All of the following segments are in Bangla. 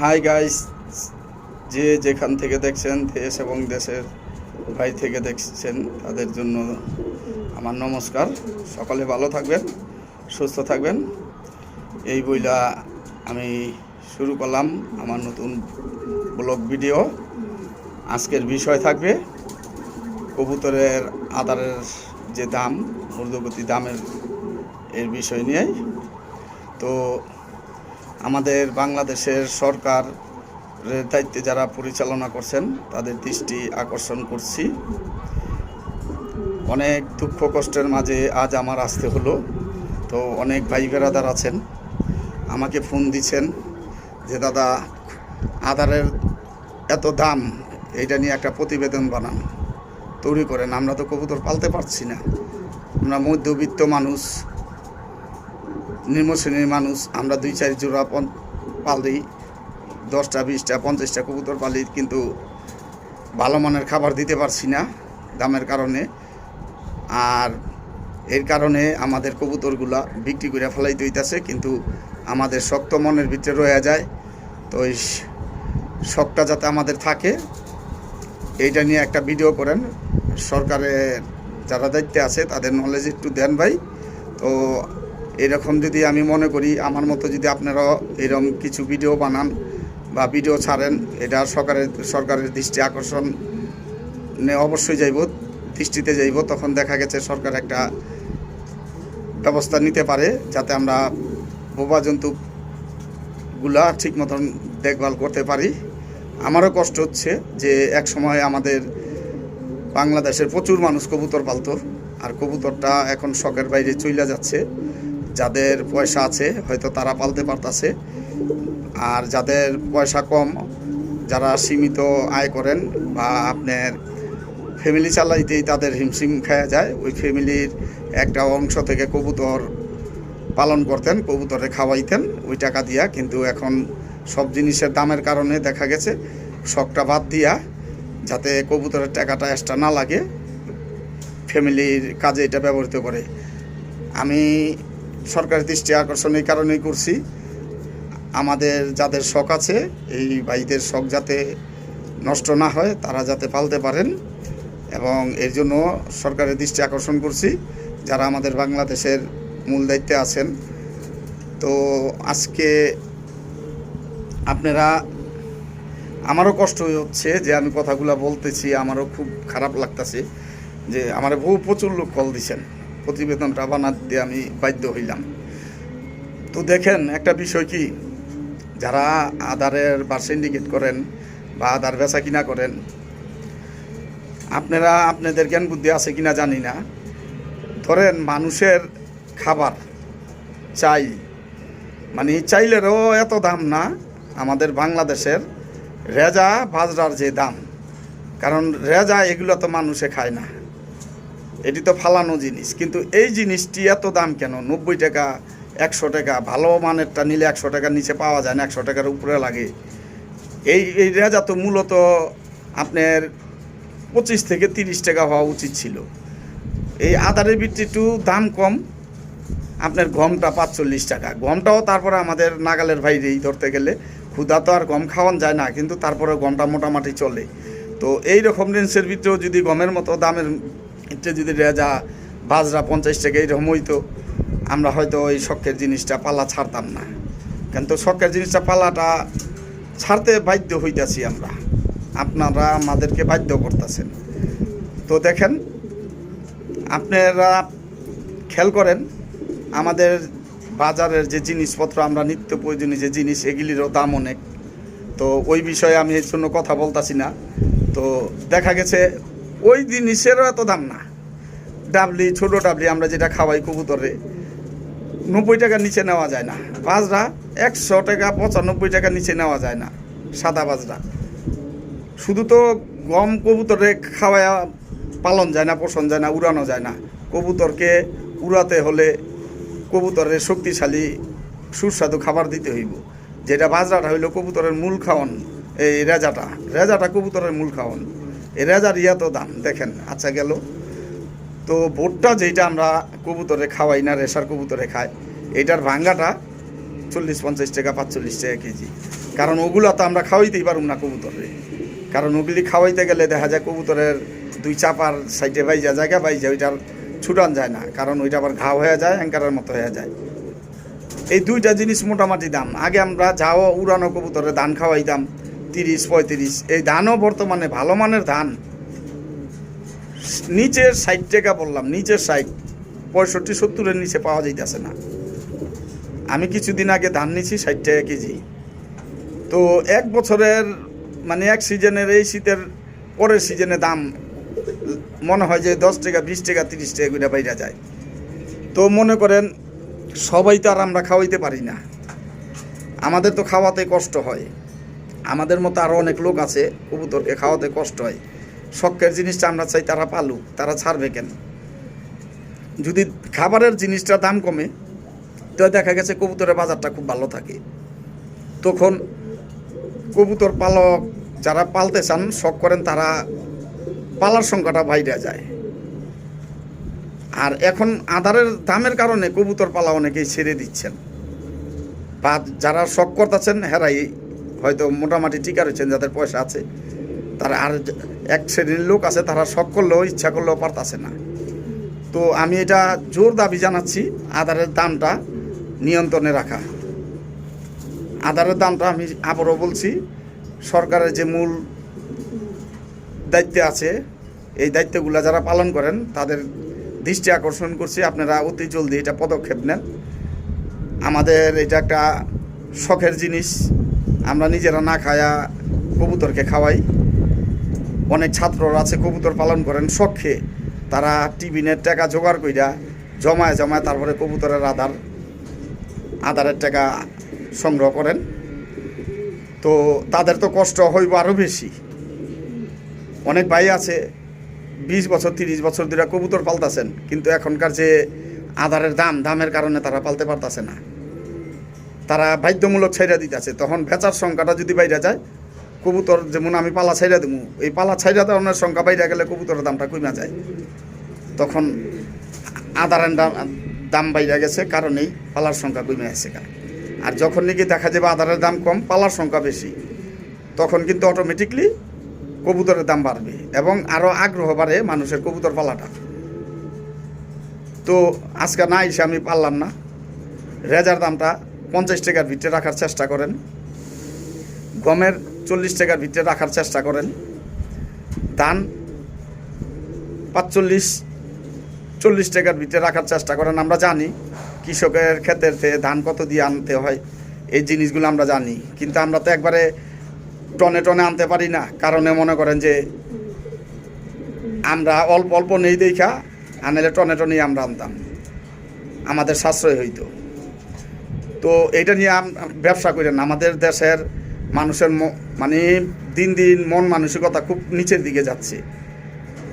হাই গাইস যে যেখান থেকে দেখছেন দেশ এবং দেশের ভাই থেকে দেখছেন তাদের জন্য আমার নমস্কার। সকলে ভালো থাকবেন, সুস্থ থাকবেন। এই বইলা আমি শুরু করলাম আমার নতুন ব্লগ ভিডিও। আজকের বিষয় থাকবে কবুতরের আদারের যে দাম ঊর্ধ্বগতি দামের এর বিষয় নিয়েই। তো আমাদের বাংলাদেশের সরকারের দায়িত্বে যারা পরিচালনা করছেন, তাদের দৃষ্টি আকর্ষণ করছি। অনেক দুঃখ কষ্টের মাঝে আজ আমার আসতে হলো। তো অনেক ভাই বেরাদার আছেন। আমাকে ফোন দিচ্ছেন যে, দাদা, আধারের এত দাম, এইটা নিয়ে একটা প্রতিবেদন বানান। তৈরি করেন। আমরা তো কবুতর পালতে পারছি না। আমরা মধ্যবিত্ত মানুষ। নিম্ন শ্রেণির মানুষ, আমরা দুই চার জোড়া পালি, দশটা, বিশটা, পঞ্চাশটা কবুতর পালি, কিন্তু ভালো মানের খাবার দিতে পারছি না দামের কারণে। আর এর কারণে আমাদের কবুতরগুলা বিক্রি করে ফেলাইতে হইতাছে, কিন্তু আমাদের শক্ত মনের ভিতরে রয়ে যায়। তো এই শখটা যাতে আমাদের থাকে, এইটা নিয়ে একটা ভিডিও করেন। সরকারের যারা দায়িত্বে আছে, তাদের নলেজ একটু দেন ভাই। তো এরকম যদি আমি মনে করি, আমার মতো যদি আপনারাও এরকম কিছু ভিডিও বানান বা ভিডিও ছাড়েন, এটা সরকারের সরকারের দৃষ্টি আকর্ষণ অবশ্যই যাইব, দৃষ্টিতে যাইব, তখন দেখা গেছে সরকার একটা ব্যবস্থা নিতে পারে যাতে আমরা বোবা জন্তুগুলা ঠিক মতন দেখভাল করতে পারি। আমারও কষ্ট হচ্ছে যে এক সময় আমাদের বাংলাদেশের প্রচুর মানুষ কবুতর পালতো, আর কবুতরটা এখন শখের বাইরে চইলা যাচ্ছে। যাদের পয়সা আছে, হয়তো তারা পালতে পারতাছে। আর যাদের পয়সা কম, যারা সীমিত আয় করেন বা আপনার ফ্যামিলি চালাইতেই তাদের হিমশিম খাওয়া যায়, ওই ফ্যামিলির একটা অংশ থেকে কবুতর পালন করতেন, কবুতরে খাওয়াইতেন, ওই টাকা দিয়া। কিন্তু এখন সব জিনিসের দামের কারণে দেখা গেছে, শখটা বাদ দিয়া যাতে কবুতরের টাকাটা এক্সট্রা না লাগে ফ্যামিলির কাজে এটা ব্যবহৃত করে। আমি সরকারের দৃষ্টি আকর্ষণ এই কারণেই করছি। আমাদের যাদের শখ আছে, এই ভাইদের শখ যাতে নষ্ট না হয়, তারা যাতে পালতে পারেন এবং এর জন্য সরকারের দৃষ্টি আকর্ষণ করছি। যারা আমাদের বাংলাদেশের মূল দায়িত্বে আছেন। তো আজকে আপনারা, আমারও কষ্ট হচ্ছে যে আমি কথাগুলো বলতেছি, আমারও খুব খারাপ লাগতেছে যে আমার বহু প্রচুর লোক কল দিছেন। প্রতিবেদনটা বানাতে আমি বাধ্য হইলাম। তো দেখেন, একটা বিষয় কি? যারা আধারের বার সিন্ডিকেট করেন বা আধার বেচা কিনা করেন, আপনারা আপনাদের জ্ঞান বুদ্ধি আছে কিনা জানি না। ধরেন, মানুষের খাবার চাই মানে চাইলেরও এত দাম না, আমাদের বাংলাদেশের রেজা, বাজরার যে দাম। কারণ রেজা এগুলো তো মানুষে খায় না। এটি তো ফালানো জিনিস। কিন্তু এই জিনিসটি এত দাম কেন? নব্বই টাকা, একশো টাকা, ভালো মানেরটা নিলে একশো টাকার নিচে পাওয়া যায় না, একশো টাকার উপরে লাগে। এই এই রেজা তো মূলত আপনার পঁচিশ থেকে তিরিশ টাকা হওয়া উচিত ছিল। এই আদারের একটু দাম কম, আপনার গমটা পাঁচচল্লিশ টাকা। গমটাও তারপরে আমাদের নাগালের বাইরেই ধরতে গেলে ক্ষুদা তো আর গম খাওয়ান যায় না, কিন্তু তারপরে গমটা মোটামুটি চলে। তো এই রকম রেঞ্জের ভিতরেও যদি গমের মতো দামের ভিতরে যদি রেজা বাজরা পঞ্চাশ টাকা এইরকম হইতো। আমরা হয়তো ওই শখের জিনিসটা, পালা ছাড়তাম না। কিন্তু শখের জিনিসটা, পালাটা ছাড়তে বাধ্য হইতাছি আমরা। আপনারা আমাদেরকে বাধ্য করতেছেন। তো দেখেন, আপনারা খেয়াল করেন, আমাদের বাজারের যে জিনিসপত্র, আমরা নিত্য প্রয়োজনীয় যে জিনিস, এগুলিরও দাম অনেক। তো ওই বিষয়ে আমি এর জন্য কথা বলতাছি না। তো দেখা গেছে ওই জিনিসেরও এত দাম না। ডাবলি, ছোটো ডাবলি আমরা যেটা খাওয়াই কবুতরে, নব্বই টাকার নিচে নেওয়া যায় না। বাজরা একশো টাকা, পঁচানব্বই টাকার নিচে নেওয়া যায় না, সাদা বাজরা। শুধু তো গম কবুতরে খাওয়ায়া পালন যায় না, পোষণ যায় না, উড়ানো যায় না। কবুতরকে উড়াতে হলে কবুতরের শক্তিশালী, সুস্বাদু খাবার দিতে হইব। যেটা বাজরাটা হইল কবুতরের মূল খাওয়ান, এই রেজাটা। রেজাটা কবুতরের মূল খাওয়ান। এই রেজার ইয়া তো দাম, দেখেন আচ্ছা গেল। তো ভুট্টা যেটা আমরা কবুতরে খাওয়াই না, রেশার কবুতরে খাই এটার ভাঙ্গাটা চল্লিশ পঞ্চাশ টাকা, পাঁচচল্লিশ টাকা কেজি। কারণ ওগুলো তো আমরা খাওয়াইতেই পারুম না কবুতরে। কারণ ওগুলি খাওয়াইতে গেলে দেখা যায় কবুতরের দুই চাপার সাইডে বাইজা, জায়গা বাইজা, ওইটার ছুটান যায় না। কারণ ওইটা আবার ঘাও হয়ে যায়, অ্যাঙ্কারের মতো হয়ে যায়। এই দুইটা জিনিস মোটামুটি দাম। আগে আমরা যাও উড়ানো কবুতরে ধান খাওয়াইতাম। তিরিশ, পঁয়ত্রিশ। এই ধানও বর্তমানে ভালো মানের ধান। নিচের ষাট টাকা বললাম, নিচের ষাট। পঁয়ষট্টি, সত্তরের নিচে পাওয়া যাইতেছে না। আমি কিছুদিন আগে ধান নিছি ষাট টাকা কেজি। তো এক বছরের মানে এক সিজনের এই শীতের পরের সিজনে দাম মনে হয় যে দশ টাকা, বিশ টাকা, তিরিশ টাকা করে বাইরা যায়। তো মনে করেন, সবাই তো আর আমরা খাওয়াইতে পারি না। আমাদের তো খাওয়াতে কষ্ট হয়। আমাদের মতো আরও অনেক লোক আছে কবুতরকে খাওয়াতে কষ্ট হয়। শখের জিনিসটা আমরা চাই তারা পালুক, তারা ছাড়বে কেন? যদি খাবারের জিনিসটা দাম কমে, তো দেখা গেছে কবুতরের বাজারটা খুব ভালো থাকে। তখন কবুতর পালক যারা পালতে চান, শখ করেন তারা পালার সংখ্যাটা বাইরে যায়। আর এখন আধারের দামের কারণে কবুতর পালা অনেকেই ছেড়ে দিচ্ছেন। বা যারা শখ করতেছেন, হেরাই হয়তো মোটামুটি টিকা রয়েছেন যাদের পয়সা আছে। তারা আর এক শ্রেণির লোক আছে, তারা শখ করলেও, ইচ্ছা করলেও পারতাছে না। তো আমি এটা জোর দাবি জানাচ্ছি, আধারের দামটা নিয়ন্ত্রণে রাখা। আধারের দামটা আমি আবারও বলছি, সরকারের যে মূল দায়িত্বে আছে, এই দায়িত্বগুলো যারা পালন করেন, তাদের দৃষ্টি আকর্ষণ করছি, আপনারা অতি জলদি এটা পদক্ষেপ নেন। আমাদের এটা একটা শখের জিনিস। আমরা নিজেরা না খায়া কবুতরকে খাওয়াই। অনেক ছাত্ররা আছে, কবুতর পালন করেন, শখে তারা টিফিনের টাকা জোগাড় কইরা জমায় জমায় তারপরে কবুতরের আধার, আধারের টাকা সংগ্রহ করেন। তো তাদের তো কষ্ট হইব আরও বেশি। অনেক ভাই আছে, বিশ বছর, তিরিশ বছর ধরে কবুতর পালতাছেন, কিন্তু এখনকার যে আধারের দাম, দামের কারণে তারা পালতে পারতাছে না। তারা বাধ্যমূলক ছাইরা দিতেছে। তখন ভেচার সংখ্যাটা যদি বাইরে যায়, কবুতর যেমন আমি পালা ছাইরা দেবো এই পালা ছাইরা দেওয়ার সংখ্যা বাইরে গেলে কবুতরের দামটা কমে যায়। তখন আধারের দাম দাম বাইরে গেছে কারণেই পালার সংখ্যা কমে আছে আর যখন নাকি দেখা যাবে আদারের দাম কম, পালার সংখ্যা বেশি, তখন কিন্তু অটোমেটিকলি কবুতরের দাম বাড়বে এবং আরও আগ্রহ বাড়ে মানুষের কবুতর পালাটা। তো আজকে না এসে আমি পারলাম না। রেজার দামটা পঞ্চাশ টাকার ভিতরে রাখার চেষ্টা করেন। গমের চল্লিশ টাকার ভিতরে রাখার চেষ্টা করেন। ধান পাঁচচল্লিশ, চল্লিশ টাকার ভিতরে রাখার চেষ্টা করেন। আমরা জানি কৃষকের ক্ষেতের থেকে ধান কত দিয়ে আনতে হয়, এই জিনিসগুলো আমরা জানি। কিন্তু আমরা তো একবারে টনে টনে আনতে পারি না, কারণে মনে করেন যে আমরা অল্প অল্প নেই দেখা, আনলে টনে টনেই আমরা আনতাম। আমাদের সাশ্রয় হইতো। তো এইটা নিয়ে ব্যবসা করেন আমাদের দেশের মানুষের মানে দিন দিন মন মানসিকতা খুব নিচের দিকে যাচ্ছে।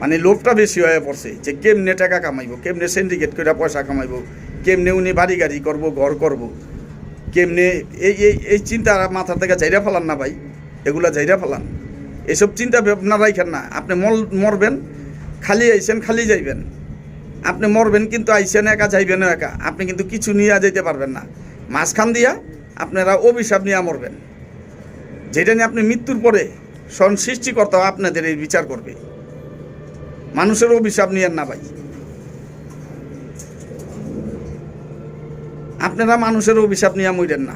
মানে লোভটা বেশি হয়ে পড়ছে যে কেমনে টাকা কামাইবো, কেমনে সিন্ডিকেট করে পয়সা কামাইবো, কেমনে উনি বাড়ি গাড়ি করব, ঘর করব, কেমনে এই এই এই চিন্তা মাথা থেকে জাইরা ফেলান না ভাই, এগুলা জাইরা ফেলান। এসব চিন্তা ভাবনা রাখেন না। আপনি মল মরবেন, খালি আইসেন, খালি যাইবেন। আপনি মরবেন কিন্তু আইসেন একা যাইবেন একা। আপনি কিন্তু কিছু নিয়ে যেতে পারবেন না। মাঝখান দিয়া আপনারা অভিশাপ নিয়ে মরবেন। যেটা নিয়ে আপনি মৃত্যুর পরে স্বয়ং সৃষ্টিকর্তা আপনাদের এই বিচার করবে। মানুষের অভিশাপ নিয়েন না ভাই। আপনারা মানুষের অভিশাপ নিয়ে মরেন না।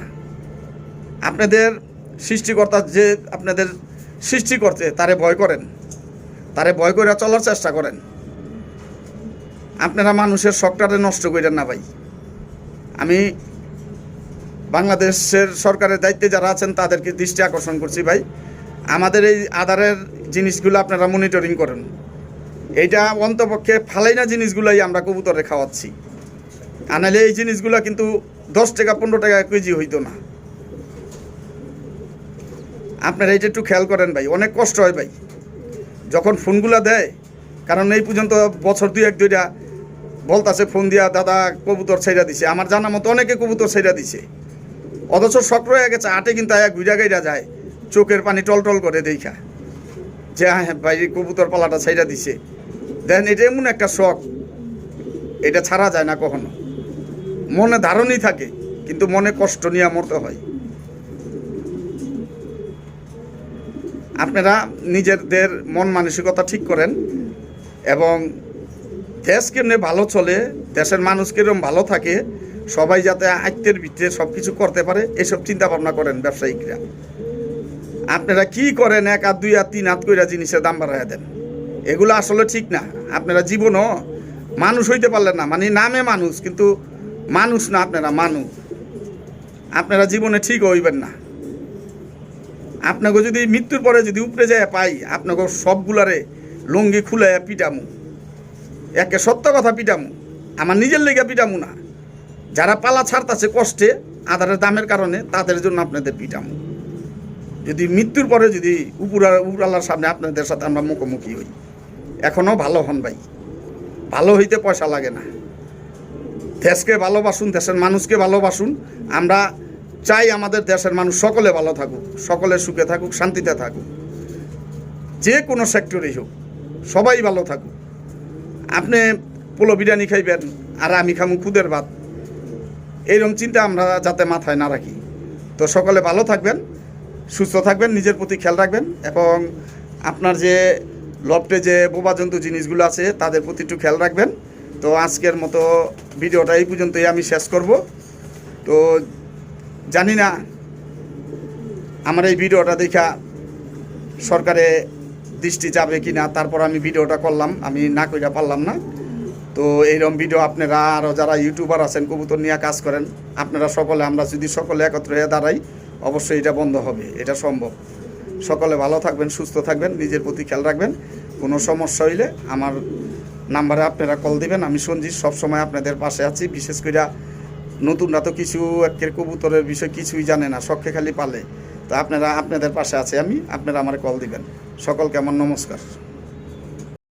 আপনাদের সৃষ্টিকর্তা যে আপনাদের সৃষ্টি করতে তারে ভয় করেন। তারে ভয় করে চলার চেষ্টা করেন। আপনারা মানুষের শখটারে নষ্ট করেন না ভাই। আমি বাংলাদেশের সরকারের দায়িত্বে যারা আছেন, তাদেরকে দৃষ্টি আকর্ষণ করছি ভাই। আমাদের এই আধারের জিনিসগুলো আপনারা মনিটরিং করেন। এইটা অন্তপক্ষে ফালাই না জিনিসগুলোই আমরা কবুতরে খাওয়াচ্ছি। আনালে এই জিনিসগুলো কিন্তু দশ টাকা, পনেরো টাকা কেজি হইতো না। আপনারা এইটা একটু খেয়াল করেন ভাই, অনেক কষ্ট হয় ভাই। যখন ফোনগুলো দেয়, কারণ এই পর্যন্ত বছর দুই এক দুইটা বলতাছে, ফোন দিয়া দাদা কবুতর ছেড়া দিছে। আমার জানা মতো অনেকে কবুতর ছেড়া দিছে। অথচ শখ রয়ে গেছে, আটে কিন্তু আয়া ঘুরা গাইরা যায়। চোখের পানি টলটল করে দেখা। যে হ্যাঁ হ্যাঁ ভাই, কবুতর পালাটা ছেড়া দিছে। দেন এটা এমন একটা শখ। এটা ছাড়া যায় না কখনো। মনে ধারণই থাকে, কিন্তু মনে কষ্ট নিয়ে মরতে হয়। আপনারা নিজেদের মন মানসিকতা ঠিক করেন এবং দেশ কেমনে ভালো চলে, দেশের মানুষ কিরম ভালো থাকে সবাই যাতে আয়ত্তের ভিতরে সব কিছু করতে পারে, এসব চিন্তা ভাবনা করেন ব্যবসায়িকরা। আপনারা কি করেন, এক হাত, দুই হাত, তিন হাত কইরা জিনিসের দাম বাড়াইয়া দেন? এগুলো আসলে ঠিক না। আপনারা জীবনও মানুষ হইতে পারলেন না। মানে নামে মানুষ, কিন্তু মানুষ না, আপনারা মানুষ। আপনারা জীবনে ঠিক হইবেন না। আপনাকে যদি মৃত্যুর পরে যদি উপরে যায় পাই, আপনাকে সবগুলারে লুঙ্গি খুলে পিটামু। একে সত্য কথা পিটামু। আমার নিজের লেগে পিটামু না। যারা পালা ছাড়তাছে কষ্টে, আধারের দামের কারণে তাদের জন্য আপনাদের পিটামু যদি মৃত্যুর পরে যদি উপর উপরালার সামনে আপনাদের সাথে আমরা মুখোমুখি হই এখনও ভালো হন ভাই। ভালো হইতে পয়সা লাগে না। দেশকে ভালোবাসুন, দেশের মানুষকে ভালোবাসুন, আমরা চাই আমাদের দেশের মানুষ সকলে ভালো থাকুক, সকলে সুখে থাকুক, শান্তিতে থাকুক। যে কোনো সেক্টরেই হোক, সবাই ভালো থাকুক। আপনি পোলো বিরিয়ানি খাইবেন, আর আমি খামু খুদের ভাত। এইরকম চিন্তা আমরা যাতে মাথায় না রাখি। তো সকলে ভালো থাকবেন, সুস্থ থাকবেন, নিজের প্রতি খেয়াল রাখবেন এবং আপনার যে লফটে যে বোবা জন্তু জিনিসগুলো আছে, তাদের প্রতি একটু খেয়াল রাখবেন। তো আজকের মতো ভিডিওটা এই পর্যন্তই আমি শেষ করব। তো জানি না, আমার এই ভিডিওটা দেখা সরকারে দৃষ্টি যাবে কি না তারপর আমি ভিডিওটা করলাম, আমি না কইরা পারলাম না। তো এইরকম ভিডিও আপনারা আরও যারা ইউটিউবার আছেন, কবুতর নিয়ে কাজ করেন, আপনারা সকলে, আমরা যদি সকলে একত্র হয়ে দাঁড়াই, অবশ্যই এটা বন্ধ হবে, এটা সম্ভব। সকলে ভালো থাকবেন, সুস্থ থাকবেন, নিজের প্রতি খেয়াল রাখবেন। কোনো সমস্যা হইলে আমার নাম্বারে আপনারা কল দিবেন, আমি সঞ্জিত সবসময় আপনাদের পাশে আছি। বিশেষ করে নতুনরা তো কিছু একের কবুতরের বিষয় কিছুই জানে না, শখে খালি পালে। তো আপনারা, আপনাদের পাশে আছে আমি, আপনারা আমার কল দিবেন। সকলকে আমার নমস্কার।